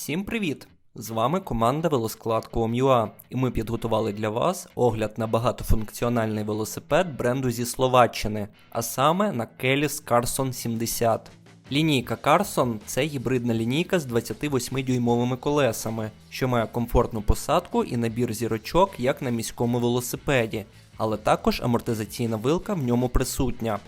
Всім привіт! З вами команда Велосклад.com.ua і ми підготували для вас огляд на багатофункціональний велосипед бренду зі Словаччини, а саме на Kelis Carson 70. Лінійка Carson – це гібридна лінійка з 28-дюймовими колесами, що має комфортну посадку і набір зірочок, як на міському велосипеді, але також амортизаційна вилка в ньому присутня.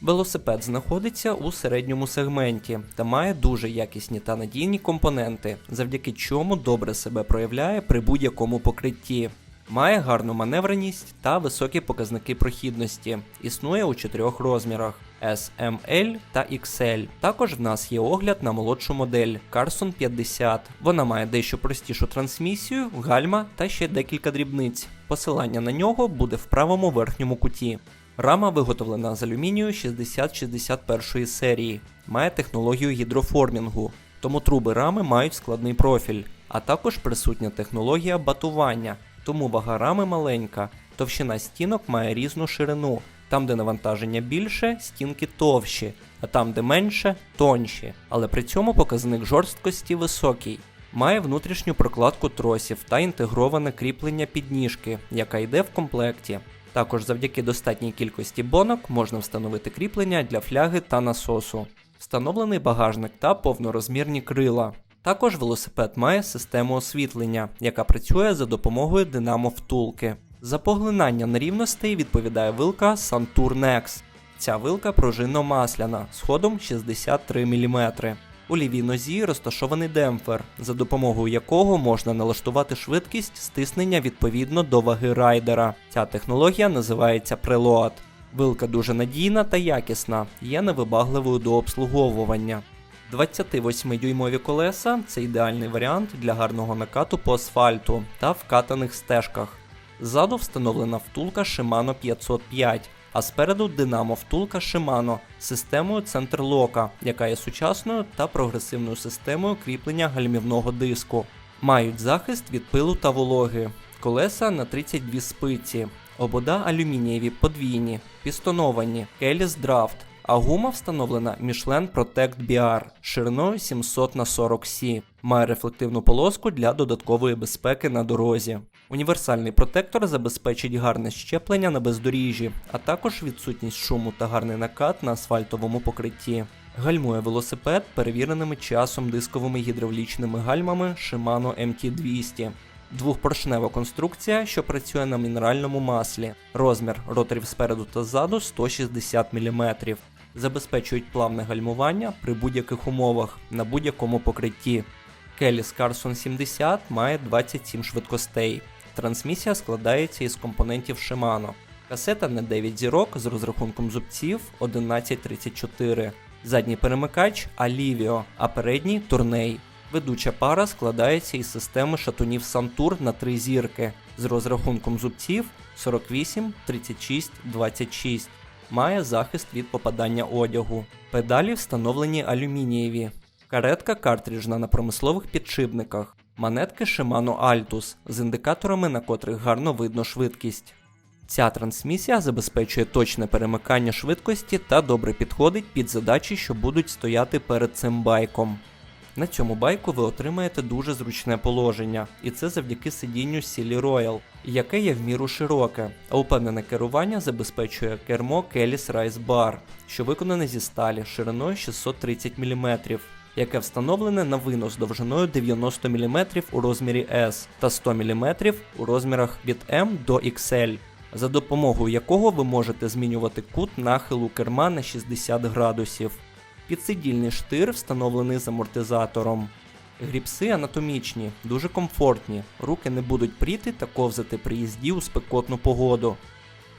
Велосипед знаходиться у середньому сегменті та має дуже якісні та надійні компоненти, завдяки чому добре себе проявляє при будь-якому покритті. Має гарну маневреність та високі показники прохідності. Існує у чотирьох розмірах S, M, L та XL. Також в нас є огляд на молодшу модель Carson 50. Вона має дещо простішу трансмісію, гальма та ще декілька дрібниць. Посилання на нього буде в правому верхньому куті. Рама виготовлена з алюмінію 6061 серії, має технологію гідроформінгу, тому труби рами мають складний профіль, а також присутня технологія батування, тому вага рами маленька, товщина стінок має різну ширину. Там, де навантаження більше, стінки товщі, а там, де менше, тонші. Але при цьому показник жорсткості високий. Має внутрішню прокладку тросів та інтегроване кріплення підніжки, яка йде в комплекті. Також завдяки достатній кількості бонок можна встановити кріплення для фляги та насосу. Встановлений багажник та повнорозмірні крила. Також велосипед має систему освітлення, яка працює за допомогою динамо втулки. За поглинання нерівностей відповідає вилка Santur Nex. Ця вилка пружинно-масляна з ходом 63 мм. У лівій нозі розташований демпфер, за допомогою якого можна налаштувати швидкість стиснення відповідно до ваги райдера. Ця технологія називається Preload. Вилка дуже надійна та якісна, є невибагливою до обслуговування. 28-дюймові колеса це ідеальний варіант для гарного накату по асфальту та вкатаних стежках. Ззаду встановлена втулка Shimano 505, а спереду динамо втулка Shimano з системою центрлока, яка є сучасною та прогресивною системою кріплення гальмівного диску. Мають захист від пилу та вологи, колеса на 32 спиці, обода алюмінієві подвійні, пістоновані, Kelis Draft, а гума встановлена Michelin Protect BR шириною 700 на 40 Сі. Має рефлективну полоску для додаткової безпеки на дорозі. Універсальний протектор забезпечить гарне щеплення на бездоріжжі, а також відсутність шуму та гарний накат на асфальтовому покритті. Гальмує велосипед перевіреними часом дисковими гідравлічними гальмами Shimano MT200. Двохпоршнева конструкція, що працює на мінеральному маслі. Розмір роторів спереду та ззаду 160 мм. Забезпечують плавне гальмування при будь-яких умовах на будь-якому покритті. Kelis Carson 70 має 27 швидкостей. Трансмісія складається із компонентів Shimano. Касета на 9 зірок з розрахунком зубців 1134. Задній перемикач Alivio, а передній Tourney. Ведуча пара складається із системи шатунів Santur на 3 зірки з розрахунком зубців 48, 36, 26. Має захист від попадання одягу. Педалі встановлені алюмінієві. Каретка картриджна на промислових підшипниках. Манетки Shimano Altus з індикаторами, на котрих гарно видно швидкість. Ця трансмісія забезпечує точне перемикання швидкості та добре підходить під задачі, що будуть стояти перед цим байком. На цьому байку ви отримаєте дуже зручне положення, і це завдяки сидінню Silly Royal, яке є в міру широке, а упевнене керування забезпечує кермо Kelis Rise Bar, що виконане зі сталі шириною 630 мм, яке встановлене на винос довжиною 90 мм у розмірі S та 100 мм у розмірах від M до XL, за допомогою якого ви можете змінювати кут нахилу керма на 60 градусів. Підсидільний штир встановлений з амортизатором. Гріпси анатомічні, дуже комфортні, руки не будуть пріти та ковзати при їзді у спекотну погоду.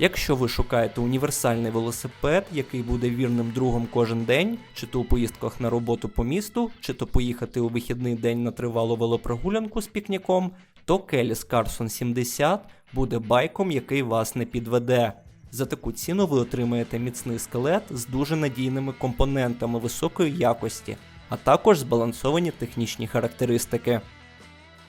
Якщо ви шукаєте універсальний велосипед, який буде вірним другом кожен день, чи то у поїздках на роботу по місту, чи то поїхати у вихідний день на тривалу велопрогулянку з пікніком, то Kelis Carson 70 буде байком, який вас не підведе. За таку ціну ви отримаєте міцний скелет з дуже надійними компонентами високої якості, а також збалансовані технічні характеристики.